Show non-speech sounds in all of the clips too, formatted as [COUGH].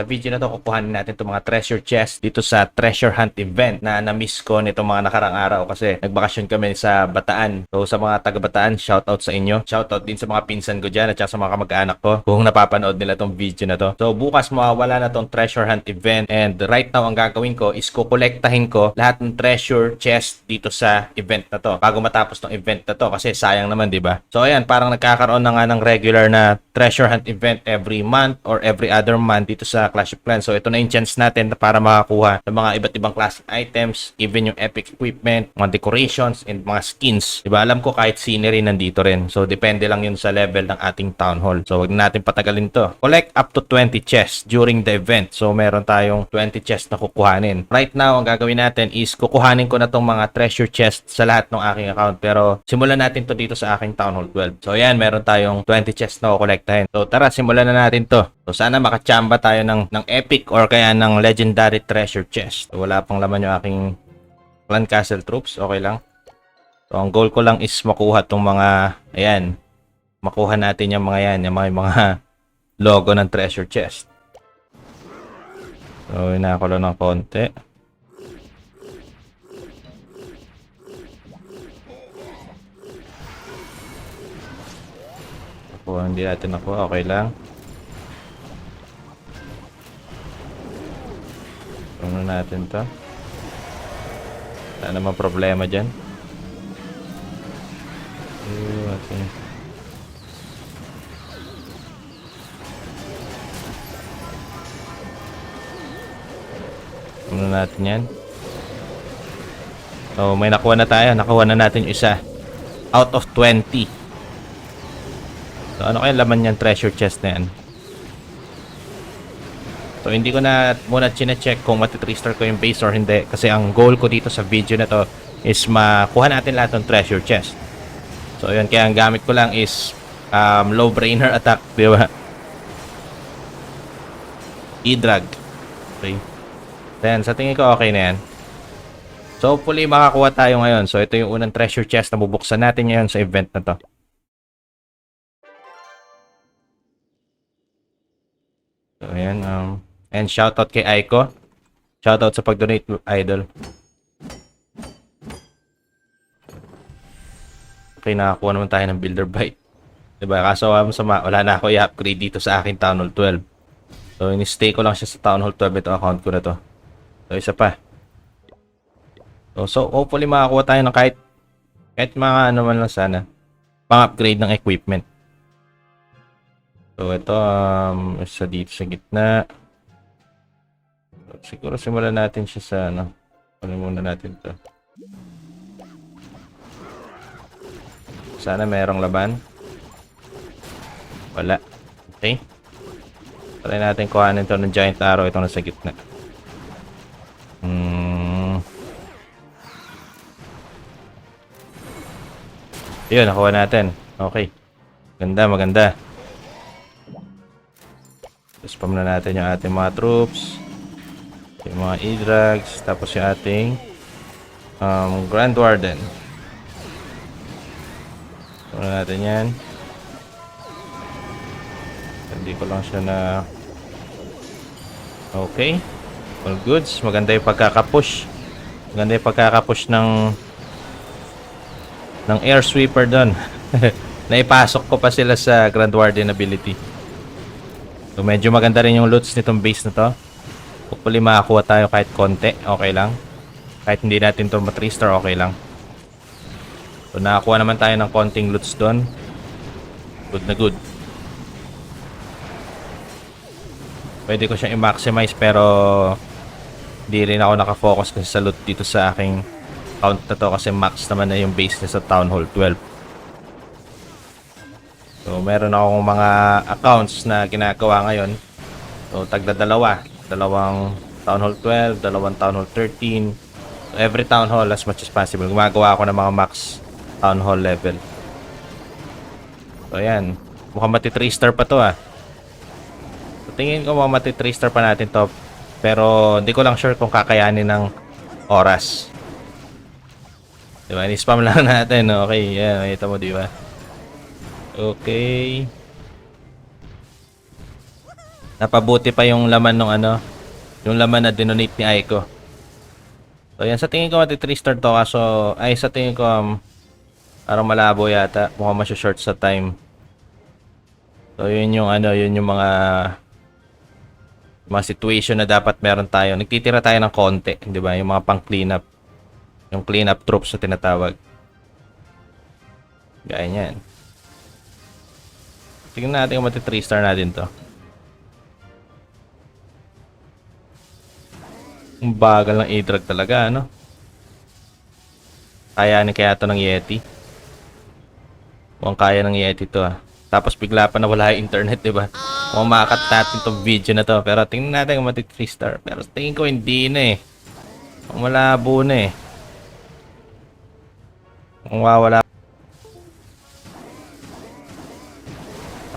Sa video na to, kukuhanin natin itong mga treasure chest dito sa treasure hunt event na na-miss ko nitong mga nakarang araw kasi nagbakasyon kami sa Bataan. So sa mga taga Bataan, shoutout sa inyo. Shoutout din sa mga pinsan ko dyan at sa mga kamag-anak ko kung napapanood nila tong video na to. So bukas mawawala na tong treasure hunt event and right now ang gagawin ko is kukolektahin ko lahat ng treasure chest dito sa event na to bago matapos tong event na to kasi sayang naman, di ba? So ayan, parang nagkakaroon na nga ng regular na treasure hunt event every month or every other month dito sa Clash of Clans. So ito na yung chance natin para makakuha ng mga iba't ibang classic items, even yung epic equipment, mga decorations, and mga skins. Diba? Alam ko kahit scenery nandito rin. So depende lang yun sa level ng ating town hall. So wag na natin patagalin to. Collect up to 20 chests during the event. So meron tayong 20 chests na kukuhanin. Right now, ang gagawin natin is kukuhanin ko na tong mga treasure chests sa lahat ng aking account. Pero simulan natin to dito sa aking town hall 12. So yan, meron tayong 20 chests na kukolektahin. So tara, simulan na natin to. So sana makachamba tayo ng, ng epic or kaya ng legendary treasure chest. So, wala pang laman yung aking clan castle troops. Okay lang. So ang goal ko lang is makuha tong mga, ayan, makuha natin yung mga yan, yung mga, yung mga logo ng treasure chest. So inakulo ng konti. Nakuha, hindi natin nakuha. Okay lang. Ano natin to? Wala naman problema dyan. Okay. Ano natin yan? So, may nakuha na tayo. Nakuha na natin yung isa. Out of 20. So, ano kaya laman yan treasure chest na yan? So, hindi ko na muna chine-check kung mati-3 ko yung base or hindi. Kasi ang goal ko dito sa video na to is makuha natin lahat ng treasure chest. So, yun. Kaya ang gamit ko lang is um, low brainer attack. Di ba? E-drag. Okay. Then, sa tingin ko okay na yan. So, hopefully makakuha tayo ngayon. So, ito yung unang treasure chest na bubuksan natin ngayon sa event na to. So, ayan. Um, and shoutout kay Aiko. Shoutout sa pag-donate, idol. Okay, nakakuha naman tayo ng builder bite. Diba? Kaso um, sama, wala na ako i-upgrade dito sa aking Town Hall 12. So, in-stay ko lang siya sa Town Hall 12 ito account ko na to. So, isa pa. So, so hopefully makakuha tayo ng kahit kahit mga ano man lang sana pang-upgrade ng equipment. So, ito um, isa dito sa gitna. Siguro simulan natin siya sa ano. Ano muna natin to. Sana merong laban. Wala. Okay. Try natin kuhanin to ng giant arrow itong nasa gitna. Hmm. Yun, nakuha natin. Okay. Ganda, maganda. Spam na natin yung ating mga troops. Yung mga E-Drags. Tapos yung ating um, Grand Warden. Spam na natin yan. Hindi ko lang siya na... Okay. All goods. Maganda yung pagkakapush. Maganda yung pagkakapush ng ng air sweeper doon. [LAUGHS] Naipasok ko pa sila sa Grand Warden ability. So medyo maganda rin yung loots nitong base na to. Hopefully makakuha tayo kahit konti. Okay lang. Kahit hindi natin to mat star okay lang. So nakakuha naman tayo ng konting loots doon. Good na good. Pwede ko siyang i-maximize pero hindi rin ako nakafocus kasi sa loot dito sa aking count na to kasi max naman na yung base niya sa Town Hall 12. So meron akong mga accounts na ginagawa ngayon. So tagda dalawa. Dalawang Town Hall 12, dalawang Town Hall 13. So, every Town Hall as much as possible. Gumagawa ako ng mga max Town Hall level. So ayan. Mukhang mati 3 star pa to ah. So, tingin ko mga mati 3 star pa natin to. Pero hindi ko lang sure kung kakayanin ng oras. Diba? Ni-spam [LAUGHS] lang natin. Okay. Yan. Makita mo, diba? Okay. Napabuti pa yung laman ng ano, yung laman na dinonate ni Aiko. So yan, sa tingin ko mati 3 star to kaso, ay sa tingin ko um, parang malabo yata. Mukhang masya-short sa time. So yun yung ano, yun yung mga mga situation na dapat meron tayo. Nagtitira tayo ng konti, di ba? Yung mga pang cleanup. Yung cleanup troops na tinatawag. Gaya niyan. Tingnan natin kung mati 3 star natin to. Ang bagal ng e-drug talaga, ano? Kayanin kaya to ng Yeti. Mukhang kaya ng Yeti to, ah. Tapos bigla pa nawala yung internet, di ba? Mukhang makakat natin tong video na to. Pero tingnan natin kung mati 3 star. Pero tingin ko hindi na eh. Mukhang malabo na eh. Mukhang wawala.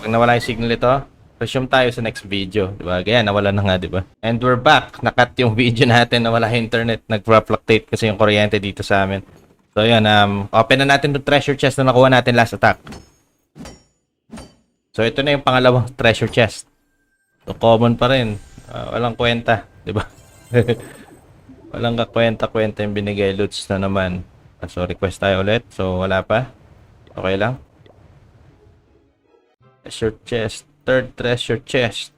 Pag nawala yung signal ito, resume tayo sa next video. Di ba? Kaya nawala na nga, di ba? And we're back. Nakat yung [LAUGHS] video natin, nawala yung internet. Nag-fluctuate kasi yung kuryente dito sa amin. So yun, um, open na natin yung treasure chest na nakuha natin last attack. So ito na yung pangalawang [LAUGHS] treasure chest. So common pa rin. Ah, walang kwenta, di ba? [LAUGHS] walang kakwenta-kwenta yung binigay loots na naman. Ah, so request tayo ulit. So wala pa. Okay lang. Treasure chest. Third treasure chest.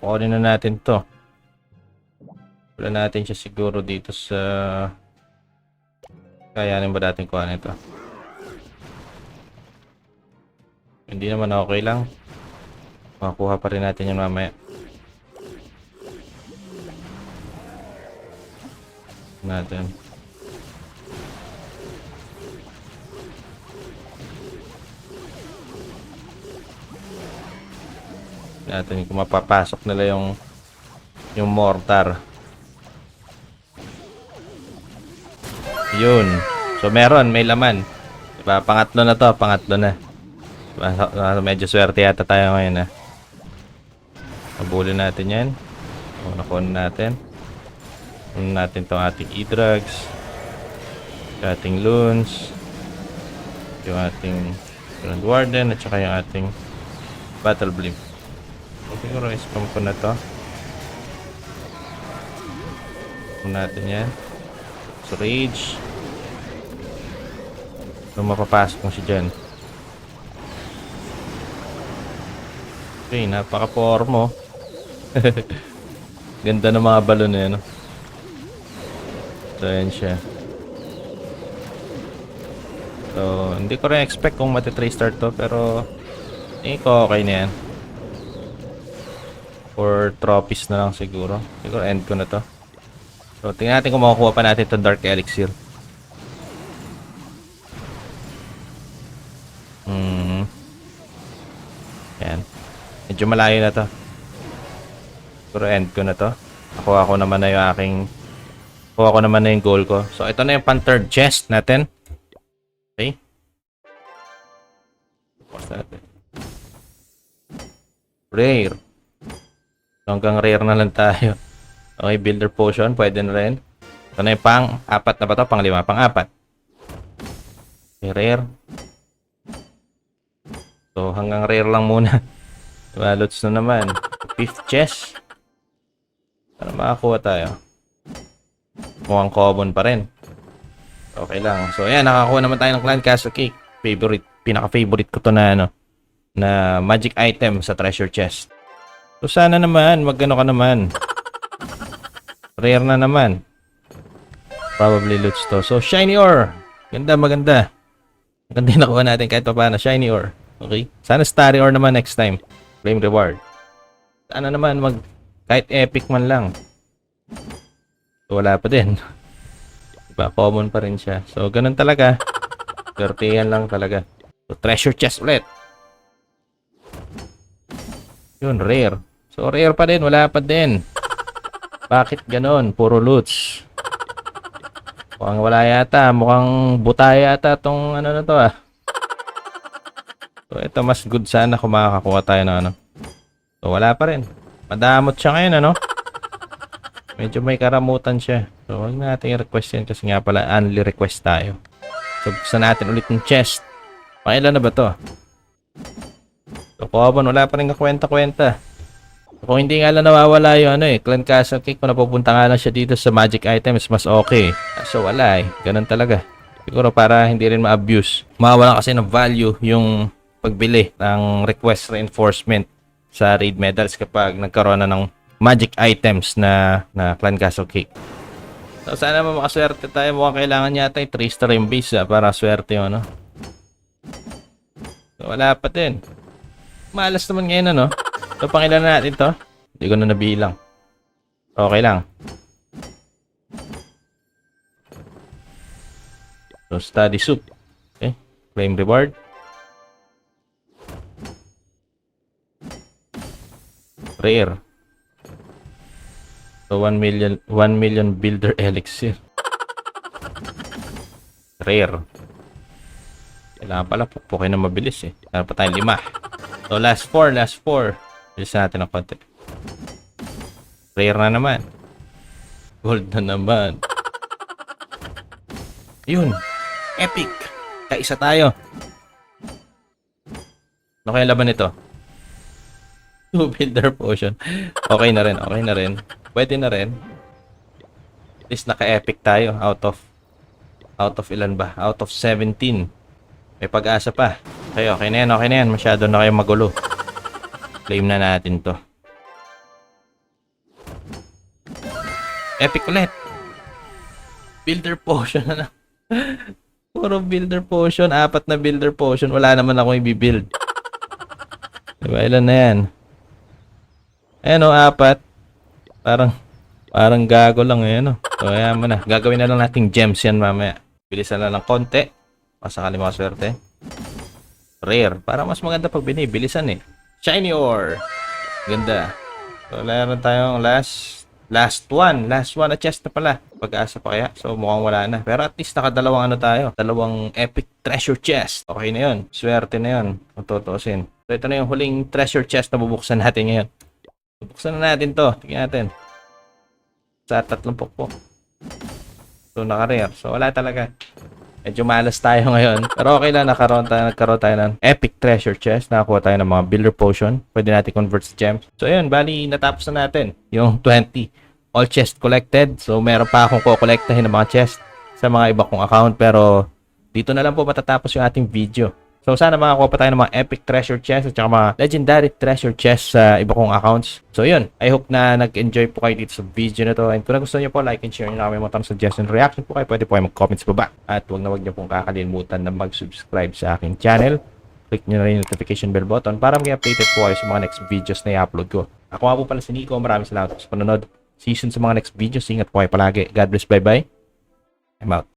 Kukunin na natin to. Wala natin siya siguro dito sa... Kayanin ba natin kuha ito? Hindi naman okay lang. Makakuha pa rin natin yung mamaya. Natin. Natin kung mapapasok nila yung yung mortar. Yun. So meron, may laman. Diba? Pangatlo na to, pangatlo na. Diba? Medyo swerte yata tayo ngayon ha. Habulin natin yan. O, natin. Kunin natin tong ating e-drugs. Ating loons. Yung ating Grand Warden at saka yung ating Battle Blimp. Siguro spam ko na to. Spam natin yan. So rage. So mapapasok mo siya dyan. Okay, napaka-formo. [LAUGHS] Ganda ng mga balon eh, no? So, yan siya. So, hindi ko rin expect kung mati-3 star to, pero tingin ko okay na yan. Or trophies na lang siguro. Siguro end ko na to. So, tingnan natin kung makukuha pa natin itong Dark Elixir. Hmm. Yan. Medyo malayo na to. Siguro end ko na to. Nakuha ko naman na yung aking... Nakuha ko naman na yung goal ko. So, ito na yung pan third chest natin. Okay. Tapos natin. Rare. Hanggang rare na lang tayo. Okay, builder potion, pwede na rin. Ito na yung pang apat na ba ito? Pang lima, pang apat. Okay, rare. So, hanggang rare lang muna. [LAUGHS] Diba, lots na naman. Fifth chest. Para makakuha tayo. Mukhang common pa rin. Okay lang. So, ayan, nakakuha naman tayo ng Clan Castle Cake. Favorite, pinaka-favorite ko to na ano, na magic item sa treasure chest. So sana naman, magano ka naman. Rare na naman. Probably loots to. So shiny ore. Ganda, maganda. Maganda yung nakuha natin kahit pa paano. Shiny ore. Okay? Sana starry ore naman next time. Claim reward. Sana naman mag kahit epic man lang. So, wala pa din. Diba? Common pa rin siya. So, ganun talaga. Gertihan lang talaga. So, treasure chest ulit. Yun, rare. So, rare pa din. Wala pa din. Bakit ganon? Puro loots. Mukhang wala yata. Mukhang buta yata tong ano na to ah. So, ito mas good sana kung makakakuha tayo ng ano. So, wala pa rin. Madamot siya ngayon ano. Medyo may karamutan siya. So, huwag natin i-request yan kasi nga pala only request tayo. So, buksan natin ulit yung chest. Pangilan na ba to? So, common, wala pa rin kakwenta-kwenta. Kung hindi nga lang nawawala yung ano eh, Clan Castle Cake, kung napupunta nga lang siya dito sa magic items, mas okay. So wala eh, ganun talaga. Siguro para hindi rin ma-abuse. Mawala kasi ng value yung pagbili ng request reinforcement sa raid medals kapag nagkaroon na ng magic items na, na Clan Castle Cake. So sana makaswerte tayo. Mukhang kailangan yata yung 3 star yung base ah, para swerte yung ano. So, wala pa din. Malas naman ngayon ano. So pangilan na natin to. Hindi ko na nabilang. Okay lang. So study soup. Okay. Claim reward. Rare. So 1 million 1 million builder [LAUGHS] elixir. Rare. Kailangan pala pukpukin na mabilis eh. Kailangan pa tayong lima. So last 4, last 4. Bilis natin ng konti. Rare na naman. Gold na naman. Yun. Epic. Kaisa tayo. Ano kaya laban nito? [LAUGHS] Two builder potion. Okay na rin, okay na rin. Pwede na rin. At least naka-epic tayo out of out of ilan ba? Out of 17. May pag-asa pa. Okay, okay na yan, okay na yan. Masyado na kayo magulo. Claim na natin to. Epic ulit. Builder potion na lang. [LAUGHS] Puro builder potion. Apat na builder potion. Wala naman ako i-build. Diba? Ilan na yan? Ayan o, apat. Parang, parang gago lang eh, no? So, ayan mo na. Gagawin na lang nating gems yan mamaya. Bilisan na lang konti. Pasakali mga swerte. Rare. Para mas maganda pag binibilisan eh. Shiny ore. Ganda. So, meron tayong last last one. Last one na chest na pala. Pag-asa pa kaya. So, mukhang wala na. Pero at least nakadalawang ano tayo. Dalawang epic treasure chest. Okay na yun. Swerte na yun. Kung tutuusin. So, ito na yung huling treasure chest na bubuksan natin ngayon. Bubuksan na natin to. Tingnan natin. Sa tatlong pokpok. So, naka-rare. So, wala talaga. Medyo malas tayo [LAUGHS] ngayon. Pero okay lang, nakaroon tayo, nagkaroon tayo ng epic treasure chest. Nakakuha tayo ng mga builder potion. Pwede natin convert sa gems. So, ayun, bali, natapos na natin yung [LAUGHS] 20. All chest collected. So, meron pa akong kukolektahin ng mga chest sa mga iba kong account. Pero, dito na lang po matatapos yung ating video. So, sana makakuha pa tayo ng mga epic treasure chest at saka mga legendary treasure chest sa iba kong accounts. So, yun. I hope na nag-enjoy po kayo dito sa video na to. And kung nagustuhan nyo po, like and share nyo na kami mga tanong, suggestion, reaction po kayo. Pwede po kayo mag-comment sa baba. At huwag na huwag nyo pong kakalimutan na mag-subscribe sa aking channel. Click nyo na rin yung notification bell button para maging updated po kayo sa mga next videos na i-upload ko. Ako nga po pala si Nico. Maraming salamat sa panonood. See you soon sa mga next videos. Ingat po kayo palagi. God bless. Bye-bye. I'm out.